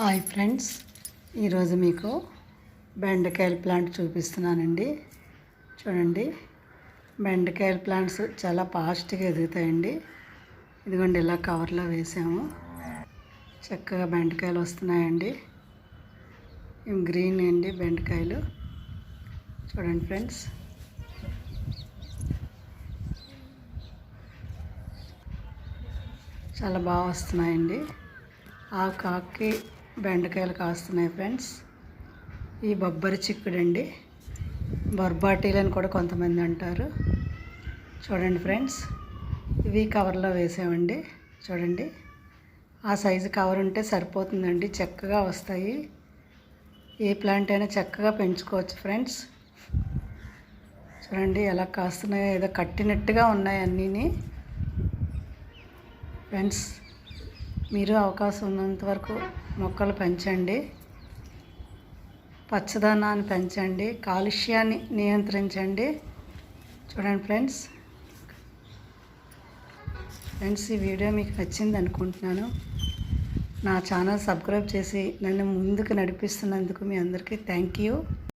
Hi friends ఈరోజు మీకు బెండకాయల ప్లాంట్ చూపిస్తున్నానండి. చూడండి బెండకాయల ప్లాంట్స్ చాలా ఫాస్ట్గా ఎదుగుతాయండి. ఇదిగోండి ఇలా కవర్లో వేసాము. చక్కగా బెండకాయలు వస్తున్నాయండి. ఇవి గ్రీన్ అండి బెండకాయలు. చూడండి ఫ్రెండ్స్. చాలా బాగా వస్తున్నాయండి. ఆ కాకి బెండకాయలు కాస్తున్నాయి ఫ్రెండ్స్. ఈ బొబ్బరి చిక్కుడండి. బొర్బాటీలు అని కూడా కొంతమంది అంటారు. చూడండి ఫ్రెండ్స్ ఇవి కవర్లో వేసామండి. చూడండి ఆ సైజు కవర్ ఉంటే సరిపోతుందండి చక్కగా వస్తాయి. ఏ ప్లాంట్ అయినా చక్కగా పెంచుకోవచ్చు ఫ్రెండ్స్. చూడండి ఎలా కాస్తున్నాయో ఏదో కట్టినట్టుగా ఉన్నాయి అన్నీని. ఫ్రెండ్స్ మీరు అవకాశం ఉన్నంత వరకు మొక్కలు పెంచండి. పచ్చదనాన్ని పెంచండి. కాలుష్యాన్ని నియంత్రించండి. చూడండి ఫ్రెండ్స్. ఫ్రెండ్స్ ఈ వీడియో మీకు నచ్చింది అనుకుంటున్నాను. నా ఛానల్ సబ్స్క్రైబ్ చేసి నన్ను ముందుకు నడిపిస్తున్నందుకు మీ అందరికీ థ్యాంక్ యూ.